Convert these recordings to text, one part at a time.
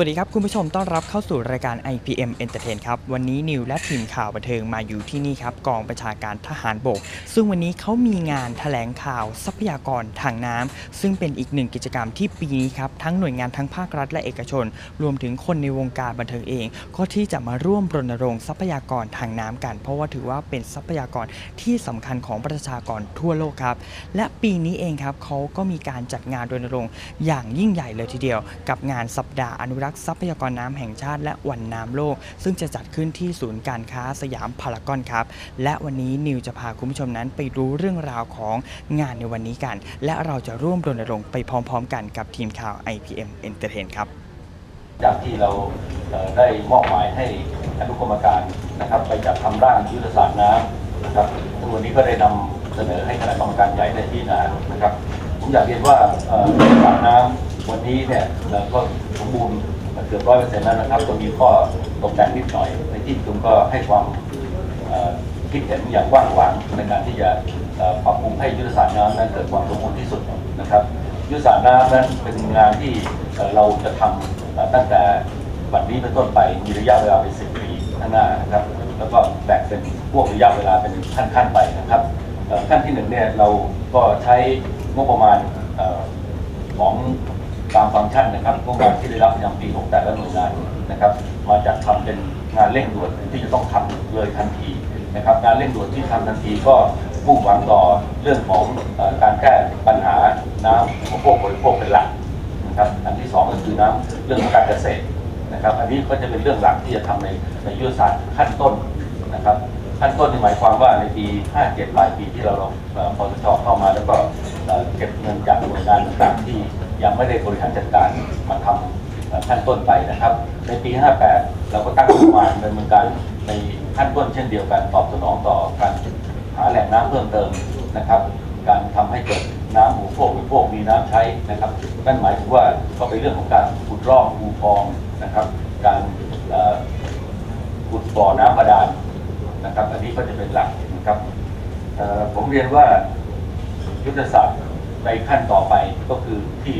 สวัสดีครับ คุณผู้ชมต้อนรับเข้าสู่รายการ IPM Entertain ครับ วันนี้นิวและทีมข่าวบันเทิงมาอยู่ที่นี่ครับ กองประชาการทหารบก ซึ่งวันนี้เขามีงานแถลงข่าวทรัพยากรทางน้ำซึ่งเป็นอีกหนึ่งกิจกรรมที่ปีนี้ครับ ทั้งหน่วยงานทั้งภาครัฐและเอกชน รวมถึงคนในวงการบันเทิงเอง ก็ที่จะมาร่วมรณรงค์ทรัพยากรทางน้ำกัน เพราะว่าถือว่าเป็นทรัพยากรที่สำคัญของประชากรทั่วโลกครับ และปีนี้เองครับเขาก็มีการจัดงานรณรงค์อย่างยิ่งใหญ่เลยทีเดียว กับงานสัปดาห์อนุรักษ์ทรัพยากรน้ำแห่งชาติและวันน้ำโลก ซึ่งจะจัดขึ้นที่ศูนย์การค้าสยามพารากอนครับ และวันนี้นิวจะพาคุณผู้ชมนั้นไปรู้เรื่องราวของงานในวันนี้กัน และเราจะร่วมรณรงค์ไปพร้อม ๆ กันกับทีมข่าว IPM Entertain ครับจากที่เราได้มอบหมายให้อนุกรรมการนะครับไปจัดทำร่างยุทธศาสตร์น้ำนะครับซึ่งวันนี้ก็ได้นำเสนอให้คณะกรรมการใหญ่ได้พิจารณานะครับผมอยากเรียนว่าเอ่อยุทธศาสตร์น้ำวันนี้เนี่ยเราก็สมบูรณ์ เกือบร้อยเปอร์เซ็นต์แล้วนะครับก็มีข้อตกแต่งนิดหน่อย ในที่ประชุมก็ให้ความคิดเห็นอย่างกว้างขวางในการที่จะปรับปรุงให้ยุทธศาสตร์น้ำนั้นเกิดความสมบูรณ์ที่สุดนะครับยุทธศาสตร์น้ำนั้นเป็นงานที่เราจะทำเอ่อตั้งแต่บัดนี้เป็นต้นไปมีระยะเวลาเป็นสิบปีข้างหน้านะครับ แล้วก็แบ่งเป็นพวกระยะเวลาเป็นขั้นๆไปนะครับขั้นที่หนึ่งเนี่ยเราก็ใช้งบประมาณออของ ตามฟังก์ชันนะครับงบประมาณที่ได้รับประจำปีของแต่ละหน่วยงานนะครับ มาจัดทำเป็นงานเร่งด่วนที่จะต้องทำเลยทันทีนะครับงานเร่งด่วนที่ทำทันทีก็มุ่งหวังต่อเรื่องของอการแก้ปัญหาน้ำของพวกบริโภคเป็นหลักนะครับอันที่สองก็คือน้ำเรื่องของการเกษตรนะครับ อันนี้ก็จะเป็นเรื่องหลักที่จะทำในในยุทธศาสตร์ขั้นต้นนะครับขั้นต้นนี่หมายความว่าในปี 57ปลายปีที่เราลงเอ่อพอสชเข้ามาแล้วก็เอ่อเก็บเงินจากหน่วยงานต่างๆที่ ยังไม่ได้บริหารจัดการมาทำขั้นต้นไปนะครับ ในปี 58 เราก็ตั้งงบประมาณดำเนินการในขั้นต้นเช่นเดียวกันตอบสนองต่อการหาแหล่งน้ำเพิ่มเติมนะครับ การทำให้เกิดน้ำหูพวกหรือพวกมีน้ำใช้นะครับนั่นหมายถึงว่าก็เป็นเรื่องของการขุดร่องคูคลองนะครับ การขุดบ่อน้ำบาดาลนะครับ อันนี้ก็จะเป็นหลักนะครับผมเรียนว่ายุทธศาสตร์ ในขั้นต่อไปก็คือที่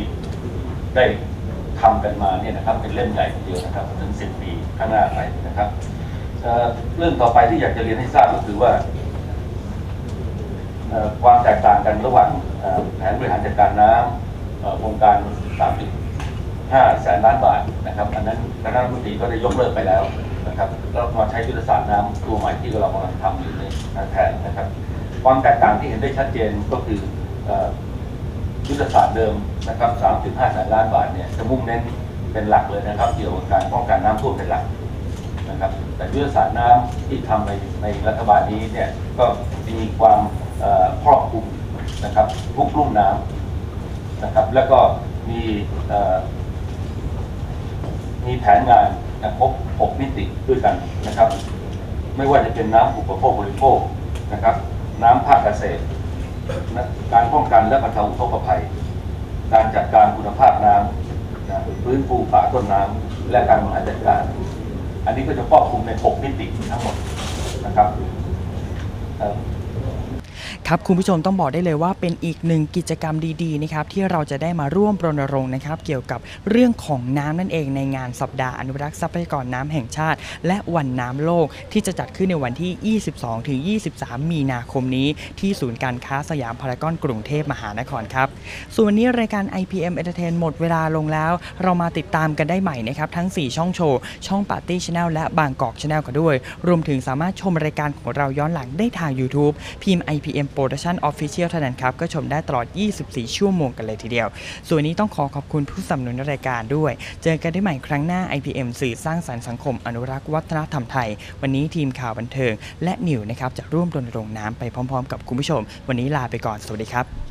ได้ทำกันมาเนี่ยนะครับเป็นเล่มใหญ่ทีเดียวนะครับถึง 10 ปีข้างหน้าไปนะครับเเรื่องต่อไปที่อยากจะเรียนให้ทราบก็คือว่าความแตกต่างกันระหว่างแผนบริหารจัดการน้ำโครงการ 3.5 แสนล้านบาทนะครับอันนั้นคณะรัฐมนตรีก็ได้ยกเลิกไปแล้วนะครับแล้วมาใช้ยุทธศาสตร์น้ำตัวใหม่ที่เรากำลังทำอยู่ในแทนนะครับ ความแตกต่างที่เห็นได้ชัดเจนก็คืออ ยุทธศาสตร์เดิมนะครับ 3.5แสนล้านบาทเนี่ยจะมุ่งเน้นเป็นหลักเลยนะครับ เกี่ยวกับการป้องกันน้ำท่วมเป็นหลักนะครับ แต่ยุทธศาสตร์น้ำที่ทำในในรัฐบาลนี้เนี่ยก็มีความครอบคลุมนะครับทุกลุ่มน้ำนะครับ แล้วก็มีมีแผนงานนะครบ6มิติด้วยกันนะครับ ไม่ว่าจะเป็นน้ำอุปโภคบริโภคนะครับ น้ำภาคเกษตร การป้องกันและบรรเทาอุทกภัย การจัดการคุณภาพน้ำนะฟื้นฟูป่าต้นน้ำและการบริหารจัดการ อันนี้ก็จะครอบคลุมใน 6 มิติทั้งหมดนะครับเอ่อ ครับคุณผู้ชมต้องบอกได้เลยว่าเป็นอีกหนึ่งกิจกรรมดีๆนะครับที่เราจะได้มาร่วมรณรงค์นะครับเกี่ยวกับเรื่องของน้ำนั่นเองในงานสัปดาห์อนุรักษ์ทรัพยากรน้ำแห่งชาติ และวันน้ำโลกที่จะจัดขึ้นในวันที่ 22ถึง23 มีนาคมนี้ ที่ศูนย์การค้าสยามพารากอนกรุงเทพมหานครครับ ส่วนนี้รายการ IPM Entertain หมดเวลาลงแล้ว เรามาติดตามกันได้ใหม่นะครับทั้ง 4 ช่องโชว์ ช่อง Party Channel และบางกอก Channel กันด้วย รวมถึงสามารถชมรายการของเราย้อนหลังได้ทาง YouTube พิมพ์ IPM Production Official เท่านั้นครับ ก็ชมได้ตลอด 24 ชั่วโมงกันเลยทีเดียว ส่วนนี้ต้องขอขอบคุณผู้สนับสนุนรายการด้วย เจอกันได้ใหม่ครั้งหน้า IPM สื่อสร้างสรรค์สังคมอนุรักษ์วัฒนธรรมไทย วันนี้ทีมข่าวบันเทิง และนิวนะครับจะร่วมรณรงค์น้ำไปพร้อม ๆ กับคุณผู้ชม วันนี้ลาไปก่อนสวัสดีครับ